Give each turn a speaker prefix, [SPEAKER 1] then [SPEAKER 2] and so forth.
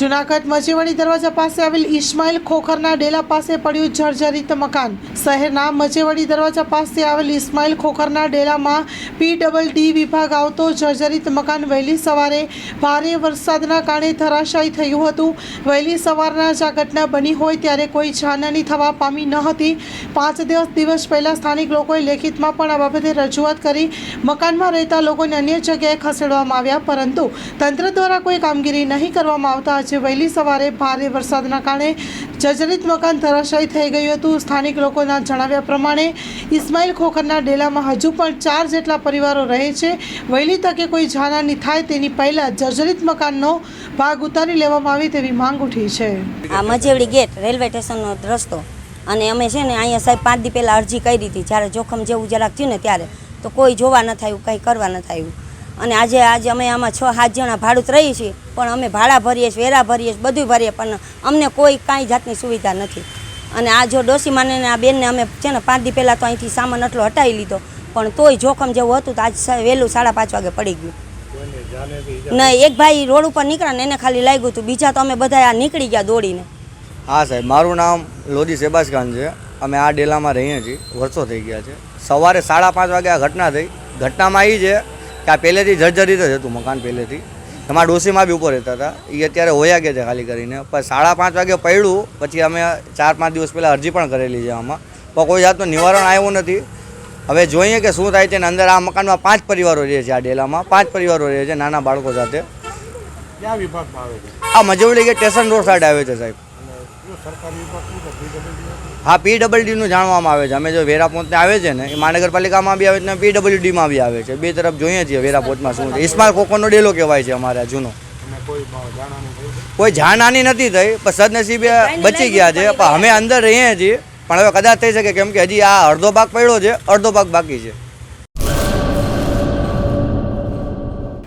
[SPEAKER 1] જુનાગઢ મચેવણી દરવાજા પાસે આવેલ ઇસ્માઇલ ખોખરના ડેલા પાસે પડ્યું જર્જરિત મકાન. શહેરના મચેવણી દરવાજા પાસે આવેલ ઇસ્માઇલ ખોખરના ડેલામાં પી ડબલ ડી વિભાગ આવતો જર્જરિત મકાન વહેલી સવારે ભારે વરસાદના કારણે ધરાશાયી થયું હતું. વહેલી સવારના જ આ ઘટના બની હોય ત્યારે કોઈ જાનહાની થવા પામી ન હતી. પાંચ દિવસ દિવસ પહેલાં સ્થાનિક લોકોએ લેખિતમાં પણ આ બાબતે રજૂઆત કરી. મકાનમાં રહેતા લોકોને અન્ય જગ્યાએ ખસેડવામાં આવ્યા, પરંતુ તંત્ર દ્વારા કોઈ કામગીરી નહીં કરવામાં આવતા આજે વહેલી સવારે ભારે વરસાદના કારણે જર્જરિત મકાન ધરાશાયી થઈ ગયું હતું. સ્થાનિક લોકોના જણાવ્યા પ્રમાણે ઇસ્માઇલ ખોખરના ડેલામાં હજુ પણ ચાર જેટલા પરિવારો રહે છે. વહેલી તકે કોઈ જાનહાની થાય તેની પહેલાં જર્જરિત મકાનનો ભાગ ઉતારી લેવામાં આવે તેવી માંગ ઉઠી છે.
[SPEAKER 2] આ મજેવડી ગેટ રેલવે સ્ટેશનનો રસ્તો. અને અમે છે ને અહીંયા સાહેબ પાંચ દી પહેલાં અરજી કરી હતી. જ્યારે જોખમ જેવું જરાક થયું ને ત્યારે. તો કોઈ જોવા ન થયું કંઈ કરવા ન થયું અને આજે આજે અમે આમાં છ સાત જણા ભાડું રહીએ છીએ, પણ અમે ભાડા ભરીએ છીએ, વેરા ભરીએ છીએ, બધું ભરીએ પણ અમને કોઈ કાંઈ જાતની સુવિધા નથી. અને આ જો ડોસી માને આ બેનને અમે છે ને પાંચ દી પહેલાં તો અહીંથી સામાન એટલો હટાવી લીધો, પણ તોય જોખમ જેવું હતું તો આજ વહેલું સાડા પાંચ વાગે પડી ગયું. નહીં, એક ભાઈ રોડ ઉપર નીકળ્યા ને એને ખાલી લાગ્યું હતું, બીજા તો અમે બધા આ નીકળી ગયા દોડીને.
[SPEAKER 3] હા સાહેબ, મારું નામ લોધી સેબાસ ખાન છે. અમે આ ડેલામાં રહીએ છીએ, વર્ષો થઈ ગયા છે. સવારે સાડા પાંચ વાગે આ ઘટના થઈ. ઘટનામાં એ છે આ પહેલેથી જર્જરિત જ હતું મકાન પહેલેથી. અમારા ડોસીમાં બી ઉપર રહેતા હતા. એ અત્યારે હોયા ગયા છે ખાલી કરીને. પણ સાડા પાંચ વાગે પડ્યું પછી અમે ચાર પાંચ દિવસ પહેલાં અરજી પણ કરેલી છે આમાં. પણ કોઈ જાતનું નિવારણ આવ્યું નથી. હવે જોઈએ કે શું થાય છે ને અંદર આ મકાનમાં પાંચ પરિવારો રહે છે આ ડેલામાં. પાંચ પરિવારો રહે છે નાના બાળકો સાથે.
[SPEAKER 4] કયા વિભાગમાં આવે છે?
[SPEAKER 3] આ મજવડી કે સ્ટેશન રોડ સાઈડ આવે છે સાહેબ. હા પીડબ્લ્યુડીનું જાણવામાં આવે છે. અમે જો વેરા પહોંચને આવે છે ને એ મહાનગરપાલિકામાં બી આવે છે ને પીડબ્લ્યુડીમાં બી આવે છે. બે તરફ જોઈએ છીએ વેરા પહોંચમાં શું છે. ઇસ્માલ કોકોનો ડેલો કહેવાય છે અમારે જૂનો.
[SPEAKER 4] કોઈ બ- જાણવાનું
[SPEAKER 3] કોઈ જાનહાની નથી થઈ પણ સદનસીબે બચી ગયા છે. પણ અમે અંદર રહીએ છીએ પણ હવે કદાચ થઈ શકે કેમ કે હજી આ અડધો ભાગ પડ્યો છે અડધો ભાગ બાકી છે.